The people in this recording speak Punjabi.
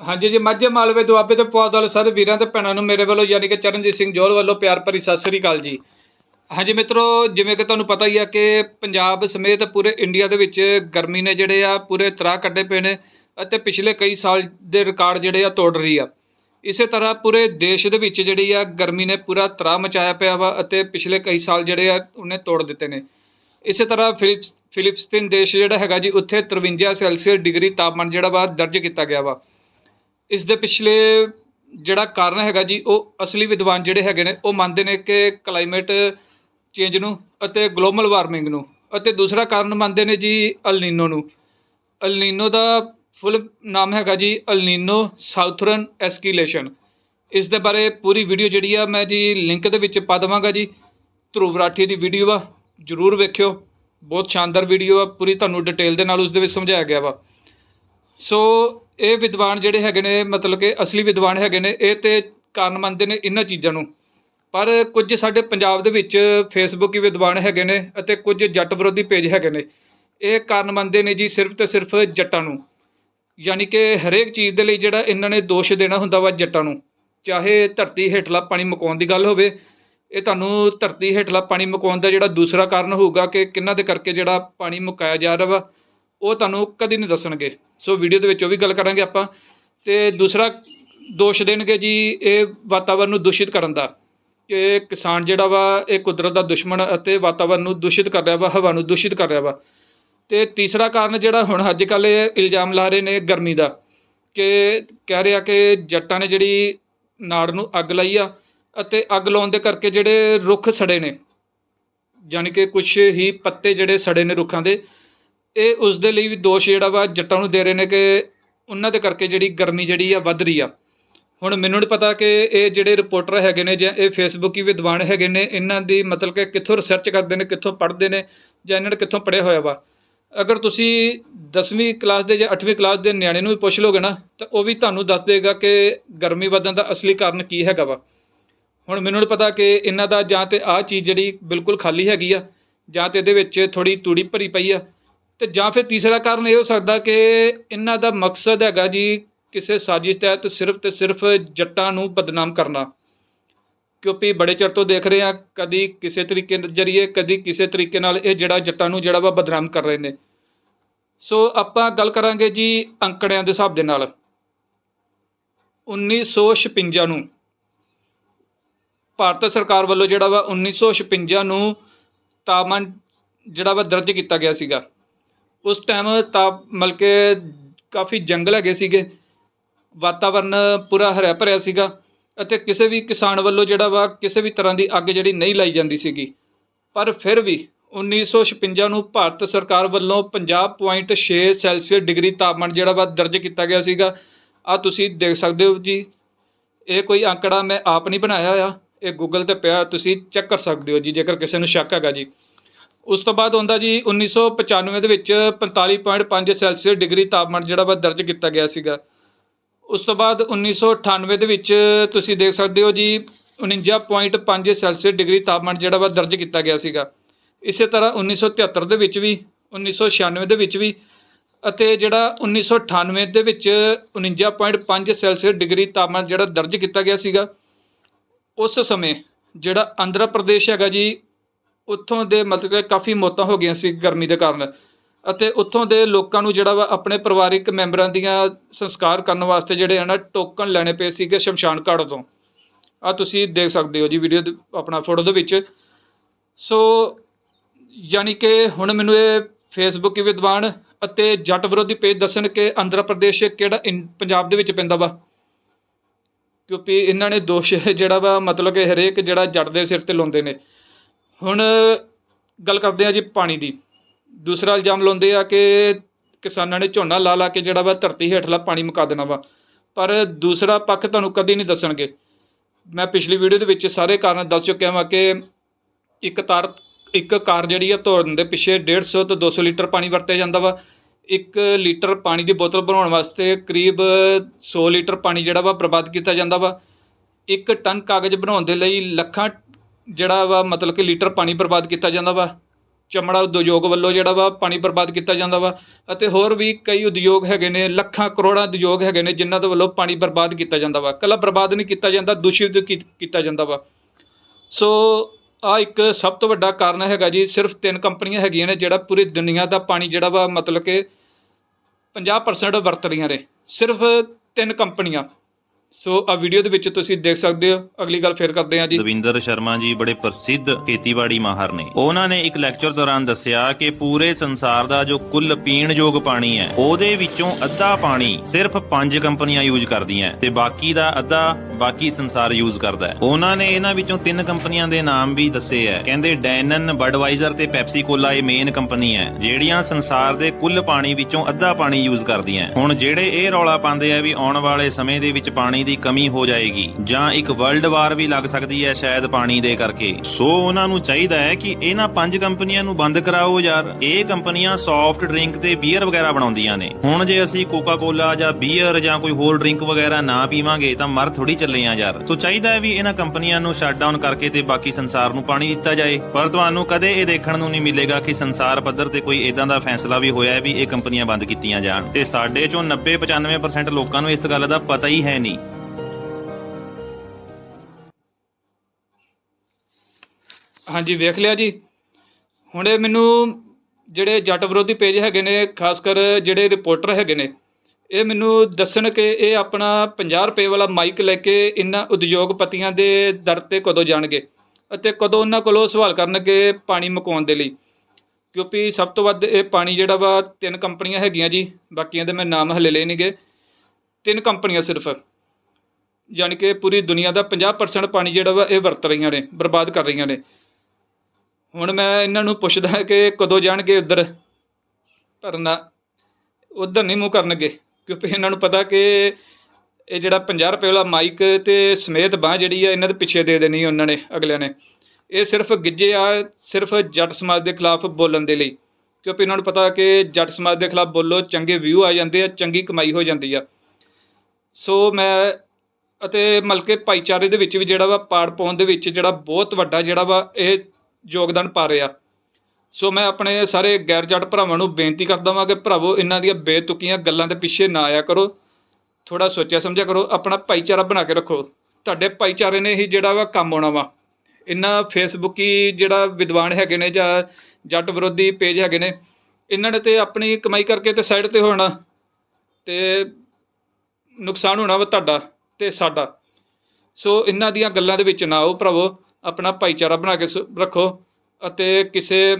ਹਾਂਜੀ ਜੀ, ਮਾਝੇ ਮਾਲਵੇ ਦੁਆਬੇ ਤੇ ਪੁਆਧ ਵਾਲੇ ਸਾਰੇ ਵੀਰਾਂ ਤੇ ਭੈਣਾਂ ਨੂੰ ਮੇਰੇ ਵੱਲੋਂ ਯਾਨੀ ਕਿ ਚਰਨਜੀਤ ਸਿੰਘ ਜੋਲ ਵੱਲੋਂ ਪਿਆਰ ਭਰੀ ਸਤਿ ਸ੍ਰੀ ਅਕਾਲ ਜੀ। ਹਾਂਜੀ ਮਿੱਤਰੋ, ਜਿਵੇਂ ਕਿ ਤੁਹਾਨੂੰ ਪਤਾ ਹੀ ਆ ਕਿ ਪੰਜਾਬ ਸਮੇਤ ਪੂਰੇ ਇੰਡੀਆ ਦੇ ਵਿੱਚ ਗਰਮੀ ਨੇ ਜਿਹੜੇ ਆ ਪੂਰੇ ਤਰਾਹ ਕੱਢੇ ਪਏ ਨੇ ਅਤੇ ਪਿਛਲੇ ਕਈ ਸਾਲ ਦੇ ਰਿਕਾਰਡ ਜਿਹੜੇ ਆ ਤੋੜ ਰਹੀ ਆ। ਇਸੇ ਤਰ੍ਹਾਂ ਪੂਰੇ ਦੇਸ਼ ਦੇ ਵਿੱਚ ਜਿਹੜੀ ਆ ਗਰਮੀ ਨੇ ਪੂਰਾ ਤਰਾਹ ਮਚਾਇਆ ਪਿਆ ਵਾ ਅਤੇ ਪਿਛਲੇ ਕਈ ਸਾਲ ਜਿਹੜੇ ਆ ਉਹਨੇ ਤੋੜ ਦਿੱਤੇ ਨੇ। ਇਸੇ ਤਰ੍ਹਾਂ ਫਿਲਿਪਸ, ਫਿਲਿਪਸਤੀਨ ਦੇਸ਼ ਜਿਹੜਾ ਹੈਗਾ ਜੀ, ਉੱਥੇ 53 ਸੈਲਸੀਅਸ ਡਿਗਰੀ ਤਾਪਮਾਨ ਜਿਹੜਾ ਵਾ ਦਰਜ ਕੀਤਾ ਗਿਆ ਵਾ। ਇਸ ਦੇ ਪਿਛਲੇ ਜਿਹੜਾ ਕਾਰਨ ਹੈਗਾ ਜੀ, ਉਹ ਅਸਲੀ ਵਿਦਵਾਨ ਜਿਹੜੇ ਹੈਗੇ ਨੇ, ਉਹ ਮੰਨਦੇ ਨੇ ਕਿ ਕਲਾਈਮੇਟ ਚੇਂਜ ਨੂੰ ਅਤੇ ਗਲੋਬਲ ਵਾਰਮਿੰਗ ਨੂੰ ਅਤੇ ਦੂਸਰਾ ਕਾਰਨ ਮੰਨਦੇ ਨੇ ਜੀ ਅਲਨੀਨੋ ਨੂੰ। ਅਲਨੀਨੋ ਦਾ ਫੁੱਲ ਨਾਮ ਹੈਗਾ ਜੀ ਅਲਨੀਨੋ ਸਾਊਥਰਨ ਐਸਕੀਲੇਸ਼ਨ ਇਸ ਦੇ ਬਾਰੇ ਪੂਰੀ ਵੀਡੀਓ ਜਿਹੜੀ ਆ, ਮੈਂ ਜੀ ਲਿੰਕ ਦੇ ਵਿੱਚ ਪਾ ਦੇਵਾਂਗਾ ਜੀ। ਧਰੁਵ ਰਾਠੀ ਦੀ ਵੀਡੀਓ ਆ, ਜਰੂਰ ਵੇਖਿਓ। ਬਹੁਤ ਸ਼ਾਨਦਾਰ ਵੀਡੀਓ ਆ, ਪੂਰੀ ਤੁਹਾਨੂੰ ਡਿਟੇਲ ਦੇ ਨਾਲ ਉਸ ਦੇ ਵਿੱਚ ਸਮਝਾਇਆ ਗਿਆ ਵਾ। ਸੋ ਇਹ ਵਿਦਵਾਨ ਜਿਹੜੇ ਹੈਗੇ ਨੇ, ਮਤਲਬ ਕਿ ਅਸਲੀ ਵਿਦਵਾਨ ਹੈਗੇ ਨੇ, ਇਹ ਤੇ ਕਾਰਨ ਮੰਨਦੇ ਨੇ ਇਹਨਾਂ ਚੀਜ਼ਾਂ ਨੂੰ। ਪਰ ਕੁਝ ਸਾਡੇ ਪੰਜਾਬ ਦੇ ਵਿੱਚ ਫੇਸਬੁੱਕ ਵਿਦਵਾਨ ਹੈਗੇ ਨੇ ਅਤੇ ਕੁਝ ਜੱਟ ਵਿਰੋਧੀ ਪੇਜ ਹੈਗੇ ਨੇ। ਇਹ ਕਾਰਨ ਮੰਨਦੇ ਨੇ ਜੀ ਸਿਰਫ ਤੇ ਸਿਰਫ ਜੱਟਾਂ ਨੂੰ। ਯਾਨੀ ਕਿ ਹਰੇਕ ਚੀਜ਼ ਦੇ ਲਈ ਜਿਹੜਾ ਇਹਨਾਂ ਨੇ ਦੋਸ਼ ਦੇਣਾ ਹੁੰਦਾ ਵਾ ਜੱਟਾਂ ਨੂੰ। ਚਾਹੇ ਧਰਤੀ ਹੇਠਲਾ ਪਾਣੀ ਮੁਕਾਉਣ ਦੀ ਗੱਲ ਹੋਵੇ, ਇਹ ਤੁਹਾਨੂੰ ਧਰਤੀ ਹੇਠਲਾ ਪਾਣੀ ਮੁਕਾਉਣ ਦਾ ਜਿਹੜਾ ਦੂਸਰਾ ਕਾਰਨ ਹੋਊਗਾ ਕਿ ਕਿੰਨਾਂ ਦੇ ਕਰਕੇ ਜਿਹੜਾ ਪਾਣੀ ਮੁਕਾਇਆ ਜਾ ਰਿਹਾ ਵਾ। ਉਹ ਤੁਹਾਨੂੰ ਕਦੀ ਨਹੀਂ ਦੱਸਣਗੇ। ਸੋ ਵੀਡੀਓ ਦੇ ਵਿੱਚ ਉਹ ਵੀ ਗੱਲ ਕਰਾਂਗੇ ਆਪਾਂ। ਤੇ ਦੂਸਰਾ ਦੋਸ਼ ਦੇਣਗੇ ਜੀ ਇਹ ਵਾਤਾਵਰਨ ਨੂੰ ਦੂਸ਼ਿਤ ਕਰਨ ਦਾ। ਕਿ ਕਿਸਾਨ ਜਿਹੜਾ ਵਾ, ਇਹ ਕੁਦਰਤ ਦਾ ਦੁਸ਼ਮਣ ਅਤੇ ਵਾਤਾਵਰਨ ਨੂੰ ਦੂਸ਼ਿਤ ਕਰ ਰਿਹਾ ਵਾ, ਹਵਾ ਨੂੰ ਦੂਸ਼ਿਤ ਕਰ ਰਿਹਾ ਵਾ। ਤੇ ਤੀਸਰਾ ਕਾਰਨ ਜਿਹੜਾ ਹੁਣ ਅੱਜ ਕੱਲ੍ਹ ਇਹ ਇਲਜ਼ਾਮ ਲਾ ਰਹੇ ਨੇ ਗਰਮੀ ਦਾ। ਕਿ ਕਹਿ ਰਿਹਾ ਕਿ ਜੱਟਾਂ ਨੇ ਜਿਹੜੀ ਨਾੜ ਨੂੰ ਅੱਗ ਲਾਈ ਆ ਅਤੇ ਅੱਗ ਲਾਉਣ ਦੇ ਕਰਕੇ ਜਿਹੜੇ ਰੁੱਖ ਸੜੇ ਨੇ। ਯਾਨੀ ਕਿ ਕੁਝ ਹੀ ਪੱਤੇ ਜਿਹੜੇ ਸੜੇ ਨੇ ਰੁੱਖਾਂ ਦੇ ਇਹ ਉਸ ਦੇ ਲਈ ਵੀ ਦੋਸ਼ ਜਿਹੜਾ ਵਾ ਜੱਟਾਂ ਨੂੰ ਦੇ ਰਹੇ ਨੇ ਕਿ ਉਹਨਾਂ ਦੇ ਕਰਕੇ ਜਿਹੜੀ ਗਰਮੀ ਜਿਹੜੀ ਆ ਵੱਧ ਰਹੀ ਆ। ਹੁਣ ਮੈਨੂੰ ਨਹੀਂ ਪਤਾ ਕਿ ਇਹ ਜਿਹੜੇ ਰਿਪੋਰਟਰ ਹੈਗੇ ਨੇ ਜਾਂ ਇਹ ਫੇਸਬੁੱਕੀ ਵਿਦਵਾਨ ਹੈਗੇ ਨੇ, ਇਹਨਾਂ ਦੀ ਮਤਲਬ ਕਿ ਕਿੱਥੋਂ ਰਿਸਰਚ ਕਰਦੇ ਨੇ, ਕਿੱਥੋਂ ਪੜ੍ਹਦੇ ਨੇ ਜਾਂ ਇਹਨਾਂ ਨੇ ਕਿੱਥੋਂ ਪੜ੍ਹਿਆ ਹੋਇਆ ਵਾ। ਅਗਰ ਤੁਸੀਂ 10ਵੀਂ ਕਲਾਸ ਦੇ ਜਾਂ 8ਵੀਂ ਕਲਾਸ ਦੇ ਨਿਆਣੇ ਨੂੰ ਵੀ ਪੁੱਛ ਲੋਗੇ ਨਾ, ਤਾਂ ਉਹ ਵੀ ਤੁਹਾਨੂੰ ਦੱਸ ਦੇਗਾ ਕਿ ਗਰਮੀ ਵਧਣ ਦਾ ਅਸਲੀ ਕਾਰਨ ਕੀ ਹੈਗਾ ਵਾ। ਹੁਣ ਮੈਨੂੰ ਨਹੀਂ ਪਤਾ ਕਿ ਇਹਨਾਂ ਦਾ ਜਾਂ ਤੇ ਆਹ ਚੀਜ਼ ਜਿਹੜੀ ਬਿਲਕੁਲ ਖਾਲੀ ਹੈਗੀ ਆ, ਜਾਂ ਤੇ ਇਹਦੇ ਵਿੱਚ ਥੋੜੀ ਤੂੜੀ ਭਰੀ ਪਈ ਆ। ਤੇ ਜਾਂ ਫਿਰ ਤੀਸਰਾ ਕਾਰਨ ਇਹ ਹੋ ਸਕਦਾ ਕਿ ਇਹਨਾਂ ਦਾ ਮਕਸਦ ਹੈਗਾ ਜੀ ਕਿਸੇ ਸਾਜ਼ਿਸ਼ ਤਹਿਤ ਸਿਰਫ ਤੇ ਸਿਰਫ ਜੱਟਾਂ ਨੂੰ ਬਦਨਾਮ ਕਰਨਾ। ਕਿਉਂਕਿ ਬੜੇ ਚਿਰ ਤੋਂ ਦੇਖ ਰਹੇ ਆ ਕਦੀ ਕਿਸੇ ਤਰੀਕੇ ਜਰੀਏ, ਕਦੀ ਕਿਸੇ ਤਰੀਕੇ ਨਾਲ ਇਹ ਜਿਹੜਾ ਜੱਟਾਂ ਨੂੰ ਜਿਹੜਾ ਵਾ ਬਦਨਾਮ ਕਰ ਰਹੇ ਨੇ। ਸੋ ਆਪਾਂ ਗੱਲ ਕਰਾਂਗੇ ਜੀ ਅੰਕੜਿਆਂ ਦੇ ਹਿਸਾਬ ਦੇ ਨਾਲ। 1956 ਨੂੰ ਭਾਰਤ ਸਰਕਾਰ ਵੱਲੋਂ ਜਿਹੜਾ ਵਾ 1956 ਨੂੰ ਤਾਪਮਾਨ ਜਿਹੜਾ ਵਾ ਦਰਜ ਕੀਤਾ ਗਿਆ ਸੀਗਾ। ਉਸ ਟਾਈਮ ਤਾਪ ਮਤਲਬ ਕਿ ਕਾਫੀ ਜੰਗਲ ਹੈਗੇ ਸੀਗੇ। ਵਾਤਾਵਰਨ ਪੂਰਾ ਹਰਿਆ ਭਰਿਆ ਸੀਗਾ ਅਤੇ ਕਿਸੇ ਵੀ ਕਿਸਾਨ ਵੱਲੋਂ ਜਿਹੜਾ ਵਾ ਕਿਸੇ ਵੀ ਤਰ੍ਹਾਂ ਦੀ ਅੱਗ ਜਿਹੜੀ ਨਹੀਂ ਲਾਈ ਜਾਂਦੀ ਸੀਗੀ। ਪਰ ਫਿਰ ਵੀ 1956 ਨੂੰ ਭਾਰਤ ਸਰਕਾਰ ਵੱਲੋਂ 50.6 ਸੈਲਸੀਅਸ ਡਿਗਰੀ ਤਾਪਮਾਨ ਜਿਹੜਾ ਵਾ ਦਰਜ ਕੀਤਾ ਗਿਆ ਸੀਗਾ। ਆ ਤੁਸੀਂ ਦੇਖ ਸਕਦੇ ਹੋ ਜੀ। ਇਹ ਕੋਈ ਅੰਕੜਾ ਮੈਂ ਆਪ ਨਹੀਂ ਬਣਾਇਆ ਹੋਇਆ। ਇਹ ਗੂਗਲ ਤੇ ਪਿਆ ਤੁਸੀਂ ਚੈੱਕ ਕਰ ਸਕਦੇ ਹੋ ਜੀ, ਜੇਕਰ ਕਿਸੇ ਨੂੰ ਸ਼ੱਕ ਹੈਗਾ ਜੀ। ਉਸ ਤੋਂ ਬਾਅਦ ਹੁੰਦਾ ਜੀ 1995 ਦੇ ਵਿੱਚ 45.5 ਸੈਲਸੀਅਸ ਡਿਗਰੀ ਤਾਪਮਾਨ ਜਿਹੜਾ ਵਾ ਦਰਜ ਕੀਤਾ ਗਿਆ ਸੀਗਾ। ਉਸ ਤੋਂ ਬਾਅਦ 1998 ਦੇ ਵਿੱਚ ਤੁਸੀਂ ਦੇਖ ਸਕਦੇ ਹੋ ਜੀ 49.5 ਸੈਲਸੀਅਸ ਡਿਗਰੀ ਤਾਪਮਾਨ ਜਿਹੜਾ ਵਾ ਦਰਜ ਕੀਤਾ ਗਿਆ ਸੀਗਾ। ਇਸੇ ਤਰ੍ਹਾਂ 1973 ਦੇ ਵਿੱਚ ਵੀ 1996 ਦੇ ਵਿੱਚ ਵੀ ਅਤੇ ਜਿਹੜਾ 1998 ਦੇ ਵਿੱਚ 49.5 ਸੈਲਸੀਅਸ ਡਿਗਰੀ ਤਾਪਮਾਨ ਜਿਹੜਾ ਦਰਜ ਕੀਤਾ ਗਿਆ ਸੀਗਾ। ਉਸ ਸਮੇਂ ਜਿਹੜਾ ਆਂਧਰਾ ਪ੍ਰਦੇਸ਼ ਹੈਗਾ ਜੀ ਉੱਥੋਂ ਦੇ ਮਤਲਬ ਕਿ ਕਾਫੀ ਮੌਤਾਂ ਹੋ ਗਈਆਂ ਸੀ ਗਰਮੀ ਦੇ ਕਾਰਨ। ਅਤੇ ਉੱਥੋਂ ਦੇ ਲੋਕਾਂ ਨੂੰ ਜਿਹੜਾ ਵਾ ਆਪਣੇ ਪਰਿਵਾਰਿਕ ਮੈਂਬਰਾਂ ਦੀਆਂ ਸੰਸਕਾਰ ਕਰਨ ਵਾਸਤੇ ਜਿਹੜੇ ਹਨ ਟੋਕਨ ਲੈਣੇ ਪਏ ਸੀਗੇ ਸ਼ਮਸ਼ਾਨ ਘਾਟ ਤੋਂ। ਆ ਤੁਸੀਂ ਦੇਖ ਸਕਦੇ ਹੋ ਜੀ ਵੀਡੀਓ ਆਪਣਾ ਫੋਟੋ ਦੇ ਵਿੱਚ। ਸੋ ਯਾਨੀ ਕਿ ਹੁਣ ਮੈਨੂੰ ਇਹ ਫੇਸਬੁੱਕ ਵਿਦਵਾਨ ਅਤੇ ਜੱਟ ਵਿਰੋਧੀ ਪੇਜ ਦੱਸਣ ਕਿ ਆਂਧਰਾ ਪ੍ਰਦੇਸ਼ ਕਿਹੜਾ ਇਨ- ਪੰਜਾਬ ਦੇ ਵਿੱਚ ਪੈਂਦਾ ਵਾ? ਕਿਉਂਕਿ ਇਹਨਾਂ ਨੇ ਦੋਸ਼ ਜਿਹੜਾ ਵਾ ਮਤਲਬ ਕਿ ਹਰੇਕ ਜਿਹੜਾ ਜੱਟ ਦੇ ਸਿਰ ਤੇ ਲਾਉਂਦੇ ਨੇ। ਹੁਣ ਗੱਲ ਕਰਦੇ ਆ ਜੀ ਪਾਣੀ ਦੀ। ਦੂਸਰਾ ਇਲਜ਼ਾਮ ਲਾਉਂਦੇ ਆ ਕਿ ਕਿਸਾਨਾਂ ਨੇ ਝੋਨਾ ਲਾ ਲਾ ਕੇ ਜਿਹੜਾ ਵਾ ਧਰਤੀ ਹੇਠਲਾ ਪਾਣੀ ਮੁਕਾ ਦੇਣਾ ਵਾ। ਪਰ ਦੂਸਰਾ ਪੱਖ ਤੁਹਾਨੂੰ ਕਦੀ ਨਹੀਂ ਦੱਸਣਗੇ। ਮੈਂ ਪਿਛਲੀ ਵੀਡੀਓ ਦੇ ਵਿੱਚ ਸਾਰੇ ਕਾਰਨ ਦੱਸ ਚੁੱਕਿਆ ਹਾਂ ਕਿ ਇੱਕ ਤਾਰ, ਇੱਕ ਕਾਰ ਜਿਹੜੀ ਆ ਧੋਣ ਦੇ ਪਿੱਛੇ 150 ਤੋਂ 200 ਲੀਟਰ ਪਾਣੀ ਵਰਤਿਆ ਜਾਂਦਾ ਵਾ। ਇੱਕ ਲੀਟਰ ਪਾਣੀ ਦੀ ਬੋਤਲ ਬਣਾਉਣ ਵਾਸਤੇ ਕਰੀਬ 100 ਲੀਟਰ ਪਾਣੀ ਜਿਹੜਾ ਵਾ ਬਰਬਾਦ ਕੀਤਾ ਜਾਂਦਾ ਵਾ। ਇੱਕ ਟਨ ਕਾਗਜ਼ ਬਣਾਉਣ ਦੇ ਲਈ ਲੱਖਾਂ ਜਿਹੜਾ ਵਾ ਮਤਲਬ ਕਿ ਲੀਟਰ ਪਾਣੀ ਬਰਬਾਦ ਕੀਤਾ ਜਾਂਦਾ ਵਾ, ਚਮੜਾ ਉਦਯੋਗ ਵੱਲੋਂ ਜਿਹੜਾ ਵਾ ਪਾਣੀ ਬਰਬਾਦ ਕੀਤਾ ਜਾਂਦਾ ਵਾ ਅਤੇ ਹੋਰ ਵੀ ਕਈ ਉਦਯੋਗ ਹੈਗੇ ਨੇ, ਲੱਖਾਂ ਕਰੋੜਾਂ ਉਦਯੋਗ ਹੈਗੇ ਨੇ ਜਿਨ੍ਹਾਂ ਦੇ ਵੱਲੋਂ ਪਾਣੀ ਬਰਬਾਦ ਕੀਤਾ ਜਾਂਦਾ ਵਾ। ਕੱਲਾ ਬਰਬਾਦ ਨਹੀਂ ਕੀਤਾ ਜਾਂਦਾ, ਦੂਸ਼ਿਤ ਕੀ- ਕੀਤਾ ਜਾਂਦਾ ਵਾ। ਸੋ ਆ ਇੱਕ ਸਭ ਤੋਂ ਵੱਡਾ ਕਾਰਨ ਹੈਗਾ ਜੀ, ਸਿਰਫ ਤਿੰਨ ਕੰਪਨੀਆਂ ਹੈਗੀਆਂ ਨੇ ਜਿਹੜਾ ਪੂਰੀ ਦੁਨੀਆ ਦਾ ਪਾਣੀ ਜਿਹੜਾ ਵਾ ਮਤਲਬ ਕਿ 50% ਵਰਤ ਰਹੀਆਂ ਨੇ। ਸਿਰਫ ਤਿੰਨ ਕੰਪਨੀਆਂ। ਸੋ ਆ ਵੀਡੀਓ ਦੇ ਵਿੱਚ ਤੁਸੀਂ ਦੇਖ ਸਕਦੇ ਹੋ। ਅਗਲੀ ਗੱਲ ਫੇਰ ਕਰਦੇ ਹਾਂ ਜੀ। ਦਵਿੰਦਰ ਸ਼ਰਮਾ ਜੀ ਬੜੇ ਪ੍ਰਸਿੱਧ ਖੇਤੀਬਾੜੀ ਮਾਹਰ ਨੇ। ਉਹਨਾਂ ਨੇ ਇੱਕ ਲੈਕਚਰ ਦੌਰਾਨ ਦੱਸਿਆ ਕਿ ਪੂਰੇ ਸੰਸਾਰ ਦਾ ਜੋ ਕੁੱਲ ਪੀਣਯੋਗ ਪਾਣੀ ਹੈ, ਉਹਦੇ ਵਿੱਚੋਂ ਅੱਧਾ ਪਾਣੀ ਸਿਰਫ ਪੰਜ ਕੰਪਨੀਆਂ ਯੂਜ਼ ਕਰਦੀਆਂ ਤੇ ਬਾਕੀ ਦਾ ਅੱਧਾ ਬਾਕੀ ਸੰਸਾਰ ਯੂਜ਼ ਕਰਦਾ ਹੈ। ਉਹਨਾਂ ਨੇ ਇਹਨਾਂ ਵਿੱਚੋਂ ਤਿੰਨ ਕੰਪਨੀਆਂ ਦੇ ਨਾਮ ਵੀ ਦੱਸੇ ਹੈ। ਕਹਿੰਦੇ ਡੈਨਨ, ਬਡਵਾਈਜ਼ਰ ਤੇ ਪੈਪਸੀ ਕੋਲਾ ਇਹ ਮੇਨ ਕੰਪਨੀ ਹੈ, ਜਿਹੜੀਆਂ ਸੰਸਾਰ ਦੇ ਕੁੱਲ ਪਾਣੀ ਵਿੱਚੋਂ ਅੱਧਾ ਪਾਣੀ ਯੂਜ਼ ਕਰਦੀਆਂ ਹੁਣ ਜਿਹੜੇ ਇਹ ਰੌਲਾ ਪਾਉਂਦੇ ਆ ਵੀ ਆਉਣ ਵਾਲੇ ਸਮੇਂ ਦੇ ਵਿੱਚ ਪਾਣੀ ਦੀ ਕਮੀ ਹੋ ਜਾਏਗੀ ਜਾਂ ਇੱਕ ਵਰਲਡ ਵਾਰ ਵੀ ਲੱਗ ਸਕਦੀ ਹੈ ਸ਼ਾਇਦ ਪਾਣੀ ਦੇ ਕਰਕੇ। ਸੋ ਉਹਨਾਂ ਨੂੰ ਚਾਹੀਦਾ ਹੈ ਕਿ ਇਹਨਾਂ ਪੰਜ ਕੰਪਨੀਆਂ ਨੂੰ ਬੰਦ ਕਰਾਓ ਯਾਰ। ਇਹ ਕੰਪਨੀਆਂ ਸੌਫਟ ਡਰਿੰਕ ਤੇ ਬੀਅਰ ਵਗੈਰਾ ਬਣਾਉਂਦੀਆਂ ਨੇ। ਹੁਣ ਜੇ ਅਸੀਂ ਕੋਕਾ ਕੋਲਾ ਜਾਂ ਬੀਅਰ ਜਾਂ ਕੋਈ ਹੋਰ ਡਰਿੰਕ ਵਗੈਰਾ ਨਾ ਪੀਵਾਂਗੇ ਤਾਂ ਮਰ ਥੋੜੀ ਚੱਲੇ ਆ ਯਾਰ। ਸੋ ਚਾਹੀਦਾ ਹੈ ਵੀ ਇਹਨਾਂ ਕੰਪਨੀਆਂ ਨੂੰ ਸ਼ਟ ਕਰਕੇ ਤੇ ਬਾਕੀ ਸੰਸਾਰ ਨੂੰ ਪਾਣੀ ਦਿੱਤਾ ਜਾਏ। ਪਰ ਤੁਹਾਨੂੰ ਕਦੇ ਇਹ ਦੇਖਣ ਨੂੰ ਨਹੀਂ ਮਿਲੇਗਾ ਕਿ ਸੰਸਾਰ ਪੱਧਰ ਤੇ ਕੋਈ ਇਦਾਂ ਦਾ ਫੈਸਲਾ ਵੀ ਹੋਇਆ ਹੈ ਵੀ ਇਹ ਕੰਪਨੀਆਂ ਬੰਦ ਕੀਤੀਆਂ ਜਾਣ। ਤੇ ਸਾਡੇ ਚੋਂ 90 95% ਲੋਕਾਂ ਨੂੰ ਇਸ ਗੱਲ ਦਾ ਪਤਾ ਹੀ ਹੈ ਨਹੀਂ। ਹਾਂਜੀ, ਵੇਖ ਲਿਆ ਜੀ। ਹੁਣ ਇਹ ਮੈਨੂੰ ਜਿਹੜੇ ਜੱਟ ਵਿਰੋਧੀ ਪੇਜ ਹੈਗੇ ਨੇ, ਖਾਸ ਕਰ ਜਿਹੜੇ ਰਿਪੋਰਟਰ ਹੈਗੇ ਨੇ, ਇਹ ਮੈਨੂੰ ਦੱਸਣ ਕਿ ਇਹ ਆਪਣਾ 50 ਰੁਪਏ ਵਾਲਾ ਮਾਈਕ ਲੈ ਕੇ ਇਹਨਾਂ ਉਦਯੋਗਪਤੀਆਂ ਦੇ ਦਰ ਤੇ ਕਦੋਂ ਜਾਣਗੇ ਅਤੇ ਕਦੋਂ ਉਹਨਾਂ ਕੋਲੋਂ ਸਵਾਲ ਕਰਨਗੇ ਪਾਣੀ ਮੁਕਾਉਣ ਦੇ ਲਈ। ਕਿਉਂਕਿ ਸਭ ਤੋਂ ਵੱਧ ਇਹ ਪਾਣੀ ਜਿਹੜਾ ਵਾ, ਤਿੰਨ ਕੰਪਨੀਆਂ ਹੈਗੀਆਂ ਜੀ, ਬਾਕੀਆਂ ਦੇ ਮੈਂ ਨਾਮ ਹਲੇ ਲਏ ਨਹੀਂਗੇ ਤਿੰਨ ਕੰਪਨੀਆਂ ਸਿਰਫ। ਯਾਨੀ ਕਿ ਪੂਰੀ ਦੁਨੀਆ ਦਾ 50% ਪਾਣੀ ਜਿਹੜਾ ਵਾ, ਇਹ ਵਰਤ ਰਹੀਆਂ ਨੇ, ਬਰਬਾਦ ਕਰ ਰਹੀਆਂ ਨੇ। ਹੁਣ ਮੈਂ ਇਹਨਾਂ ਨੂੰ ਪੁੱਛਦਾ ਕਿ ਕਦੋਂ ਜਾਣਗੇ ਉੱਧਰ ਧਰਨਾ? ਉੱਧਰ ਨਹੀਂ ਮੂੰਹ ਕਰਨਗੇ, ਕਿਉਂਕਿ ਇਹਨਾਂ ਨੂੰ ਪਤਾ ਕਿ ਇਹ ਜਿਹੜਾ 50 ਰੁਪਏ ਵਾਲਾ ਮਾਈਕ ਤੇ ਸਮੇਤ ਬਾਹ ਜਿਹੜੀ ਆ, ਇਹਨਾਂ ਦੇ ਪਿੱਛੇ ਦੇ ਦੇਣੀ ਉਹਨਾਂ ਨੇ, ਅਗਲਿਆਂ ਨੇ। ਇਹ ਸਿਰਫ ਗਿੱਜੇ ਆ, ਸਿਰਫ ਜੱਟ ਸਮਾਜ ਦੇ ਖਿਲਾਫ ਬੋਲਣ ਦੇ ਲਈ, ਕਿਉਂਕਿ ਇਹਨਾਂ ਨੂੰ ਪਤਾ ਕਿ ਜੱਟ ਸਮਾਜ ਦੇ ਖਿਲਾਫ ਬੋਲੋ, ਚੰਗੇ ਵਿਊ ਆ ਜਾਂਦੇ ਆ, ਚੰਗੀ ਕਮਾਈ ਹੋ ਜਾਂਦੀ ਆ। ਸੋ ਮੈਂ, ਅਤੇ ਮਲਕੇ ਭਾਈਚਾਰੇ ਦੇ ਵਿੱਚ ਵੀ ਜਿਹੜਾ ਵਾ, ਪਾੜ ਪਾਉਣ ਦੇ ਵਿੱਚ ਜਿਹੜਾ ਬਹੁਤ ਵੱਡਾ ਜਿਹੜਾ ਵਾ, ਇਹ ਯੋਗਦਾਨ ਪਾ ਰਿਹਾ। ਸੋ ਮੈਂ ਆਪਣੇ ਸਾਰੇ ਗੈਰ ਜੱਟ ਭਰਾਵਾਂ ਨੂੰ ਬੇਨਤੀ ਕਰਦਾ ਵਾਂ ਕਿ ਭਰਾਵੋ, ਇਹਨਾਂ ਦੀਆਂ ਬੇਤੁਕੀਆਂ ਗੱਲਾਂ ਦੇ ਪਿੱਛੇ ਨਾ ਆਇਆ ਕਰੋ। ਥੋੜਾ ਸੋਚਿਆ ਸਮਝਿਆ ਕਰੋ, ਆਪਣਾ ਭਾਈਚਾਰਾ ਬਣਾ ਕੇ ਰੱਖੋ। ਤੁਹਾਡੇ ਭਾਈਚਾਰੇ ਨੇ ਹੀ ਜਿਹੜਾ ਵਾ ਕੰਮ ਆਉਣਾ ਵਾ। ਇਹਨਾਂ ਫੇਸਬੁੱਕੀ ਜਿਹੜਾ ਵਿਦਵਾਨ ਹੈਗੇ ਨੇ ਜਾਂ ਜੱਟ ਵਿਰੋਧੀ ਪੇਜ ਹੈਗੇ ਨੇ, ਇਹਨਾਂ ਨੇ ਤੇ ਆਪਣੀ ਕਮਾਈ ਕਰਕੇ ਤੇ ਸਾਈਡ ਤੇ ਹੋਣਾ। ਤੇ ਨੁਕਸਾਨ ਹੋਣਾ ਵਾ ਤੁਹਾਡਾ ਤੇ ਸਾਡਾ। ਸੋ ਇਹਨਾਂ ਦੀਆਂ ਗੱਲਾਂ ਦੇ ਵਿੱਚ ਨਾ ਆਓ ਭਰਾਵੋ। ਆਪਣਾ ਭਾਈਚਾਰਾ ਬਣਾ ਕੇ ਸ- ਰੱਖੋ ਅਤੇ ਕਿਸੇ